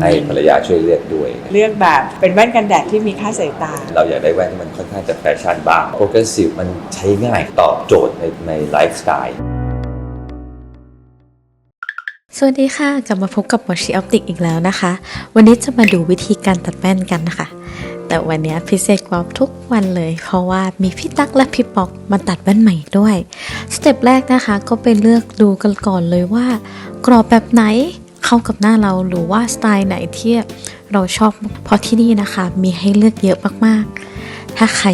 ให้ภรรยาช่วยเลือกด้วย เลือกแบบเป็นแว่นกันแดดที่มีค่าสายตา เราอยากได้แว่นที่มันค่อนข้างจะแฟชั่นบ้างโ r ร g เ e s s i v e มันใช้ง่ายตอบโจทย์ในในไลฟ์สไตล์สวัสดีค่ะ กลับมาพบกับหมอชีออปติกอีกแล้วนะคะ วันนี้จะมาดูวิธีการตัดแว่นกันนะคะ แต่วันนี้พิเศษกว่าทุกวันเลย เพราะว่ามีพี่ตั๊กและพี่ป๊อกมาตัดแว่นใหม่ด้วย สเต็ปแรกนะคะก็ไปเลือกดูกันก่อนเลยว่า กรอบแบบไหน เข้ากับหน้าเราหรือว่าสไตล์ไหนที่เราชอบเพราะที่นี่นะคะ มีให้เลือกเยอะมากๆ ถ้าใคร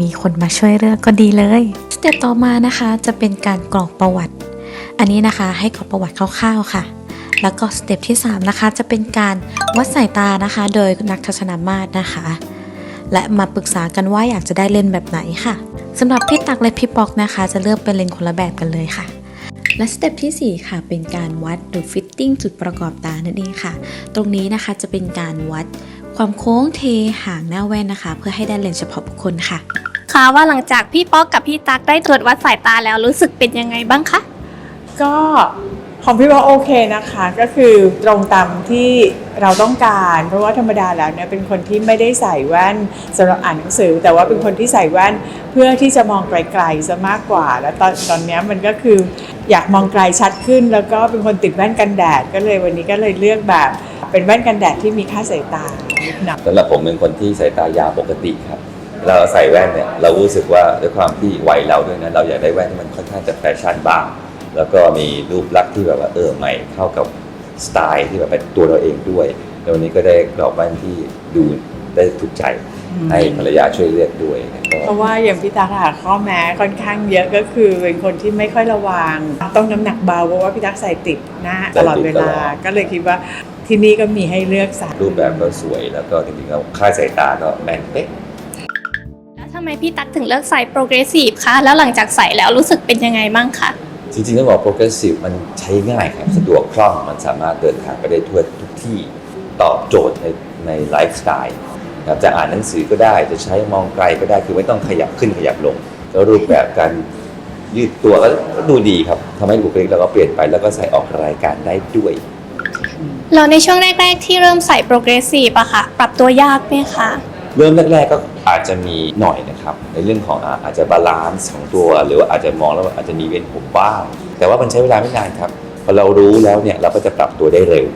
มีคนมาช่วยเลือกก็ดีเลยสเต็ปต่อมานะคะจะเป็นการกรอกประวัติ อันนี้นะคะให้กรอกประวัติคร่าวๆค่ะ แล้วก็สเต็ปที่ 3 นะคะ จะเป็นการวัดสายตานะคะ โดยนักทัศนมาตรนะคะ และมาปรึกษากันว่าอยากจะได้เลนส์แบบไหนค่ะสำหรับพี่ตักและพี่ปอกนะคะ จะเลือกเป็นเลนส์คนละแบบกันเลยค่ะ และสเต็ปทีสี่ 4 ค่ะ เป็นการวัดหรือฟิตติ้งจุดประกอบตานั่นเองค่ะ ตรงนี้นะคะจะเป็นการวัดความโค้งเทหางหน้าแว่นนะคะ เพื่อให้ได้เลนส์เฉพาะบุคคลค่ะ ค่ะว่าหลังจากพี่ป๊อกกับพี่ตั๊กได้ตรวจวัดสายตาแล้วรู้สึกเป็นยังไงบ้างคะก็ ของพี่ว่าโอเคนะคะก็คือตรงตามที่เราต้องการ เพราะว่าธรรมดาแล้วเนี่ยเป็นคนที่ไม่ได้ใส่แว่นสำหรับอ่านหนังสือ แต่ว่าเป็นคนที่ใส่แว่นเพื่อที่จะมองไกลๆซะมากกว่า แล้วตอนตอนนี้มันก็คืออยากมองไกลชัดขึ้น แล้วก็เป็นคนติดแว่นกันแดดก็เลยวันนี้ก็เลยเลือกแบบ เป็นแว่นกันแดดที่มีค่าสายตานิดหน่อยสำหรับผมเป็นคนที่สายตายาวปกติครับเราใส่แว่นเนี่ยเรารู้สึกว่าด้วยความที่วัยเราด้วยนะเราอยากได้แว่นที่มันค่อนข้างจะแฟชั่นบ้าง แล้วก็มีรูปลักษณ์ที่แบบว่าเออใหม่เข้ากับสไตล์ที่แบบเป็นตัวเราเองด้วยแล้ววันนี้ก็ได้กรอบแว่นที่ดูได้ถูกใจให้ภรรยาช่วยเลือกด้วยก็เพราะว่าอย่างพี่ตาค่ะข้อแม้ค่อนข้างเยอะก็คือเป็นคนที่ไม่ค่อยระวังต้องน้ำหนักเบาเพราะว่าพี่ตักใส่ติดหน้าตลอดเวลาก็เลยคิดว่าที่นี่ก็มีให้เลือกสายรูปแบบก็สวยแล้วก็จริงๆแล้วค่าสายตาก็แม่นเป๊ะแล้วทำไมพี่ตั๊กถึงเลือกใส่โปรเกรสซีฟคะแล้วหลังจากใส่แล้วรู้สึกเป็นยังไงบ้างคะ จริงๆต้องบอก progressive มันใช้ง่ายครับสะดวกคล่องมันสามารถเดินทางไปได้ทั่วทุกที่ตอบโจทย์ในในไลฟ์สไตล์ครับจะอ่านหนังสือก็ได้จะใช้มองไกลก็ได้คือไม่ต้องขยับขึ้นขยับลง แล้วรูปแบบการยืดตัวก็ก็ดูดีครับทำให้บุคลิกเราก็เปลี่ยนไปแล้วก็ใส่ออกรายการได้ด้วยเราในช่วงแรก ๆ ที่เริ่มใส่โปรเกรสซีฟอะค่ะ ปรับตัวยากไหมคะ เริ่มแรกๆก็อาจจะมีหน่อยนะครับ ในเรื่องของอาจจะบาลานซ์ของตัว หรือว่าอาจจะมองแล้วอาจจะมีเวียนผมบ้าง แต่ว่ามันใช้เวลาไม่นานครับพอเรารู้แล้วเนี่ยเราก็จะปรับตัวได้เร็ว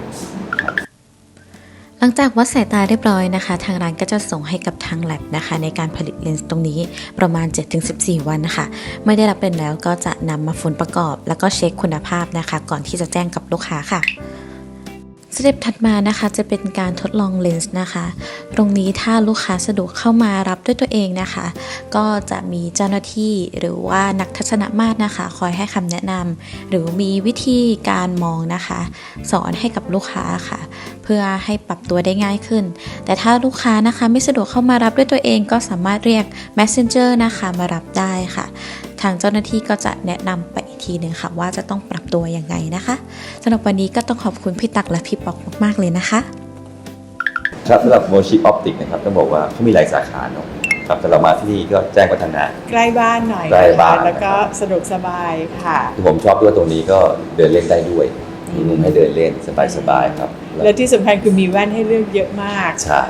หลังจากวัดสายตาเรียบร้อยนะคะ ทางร้านก็จะส่งให้กับทางแลบนะคะ ในการผลิตเลนส์ตรงนี้ประมาณ 7-14 วันนะคะ ไม่ได้รับเป็นแล้วก็จะนำมาฝนประกอบ แล้วก็เช็คคุณภาพนะคะ ก่อนที่จะแจ้งกับลูกค้าค่ะ สเต็ปถัดมานะคะจะเป็นการทดลองเลนส์นะคะ ตรงนี้ถ้าลูกค้าสะดวกเข้ามารับด้วยตัวเองนะคะ ก็จะมีเจ้าหน้าที่หรือว่านักทัศนมาตรนะคะ คอยให้คำแนะนำหรือมีวิธีการมองนะคะ สอนให้กับลูกค้าค่ะ เพื่อให้ปรับตัวได้ง่ายขึ้น แต่ถ้าลูกค้านะคะไม่สะดวกเข้ามารับด้วยตัวเองก็สามารถเรียก messenger นะคะมารับได้ค่ะ ทางเจ้าหน้าที่ก็จะแนะนำไปอีกทีหนึ่งค่ะ ว่าจะต้องปรับตัวยังไงนะคะสำหรับวันนี้ก็ต้องขอบคุณพี่ตักและพี่ปอกมากๆเลยนะคะครับสำหรับโมชิออปติกนะครับต้องบอกว่าเขามีหลายสาขาเนาะครับแต่เรามาที่นี่ก็แจ้งวัฒนะใกล้บ้านหน่อยใกล้บ้านแล้วก็สะดวกสบายค่ะที่ผมชอบด้วยตรงนี้ก็เดินเล่นได้ด้วยมีมุมให้เดินเล่นสบายๆครับ แล้วและที่สำคัญคือมีแว่นให้เลือกเยอะมากใช่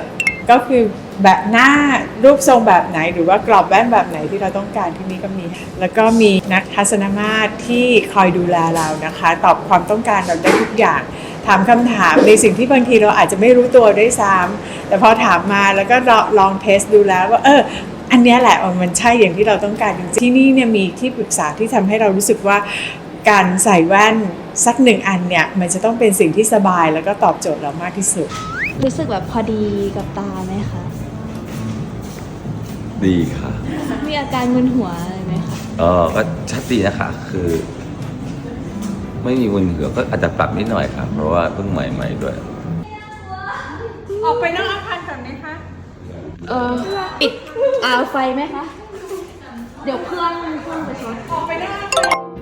ก็คือ แบบหน้ารูปทรงแบบไหน หรือว่ากรอบแว่นแบบไหนที่เราต้องการที่นี่ก็มี แล้วก็มีนักทัศนมาตรที่คอยดูแลเรานะคะ ตอบความต้องการเราได้ทุกอย่าง ถามคำถามในสิ่งที่บางทีเราอาจจะไม่รู้ตัวด้วยซ้ำแต่พอถามมาแล้วก็ลองเทสดูแล้วว่าเอออันนี้แหละมันใช่อย่างที่เราต้องการจริงที่นี่เนี่ยมีที่ปรึกษาที่ทำให้เรารู้สึกว่าการใส่แว่นสักหนึ่งอันเนี่ยมันจะต้องเป็นสิ่งที่สบายแล้วก็ตอบโจทย์เรามากที่สุด รู้สึกแบบพอดีกับตาไหมคะ ดีค่ะ มีอาการมึนหัวอะไรไหมคะเออก็ชัดดีนะคะคือ ไม่มีวนเหงือก็อาจจะปรับนิดหน่อยครับ เพราะว่าเพิ่งใหม่ๆด้วย ออกไปนอกอาคารก่อนไหมคะ เออปิดอ่าไฟไหมคะ เดี๋ยวเครื่องเครื่องจะช็อต ออกไปนอกอาคาร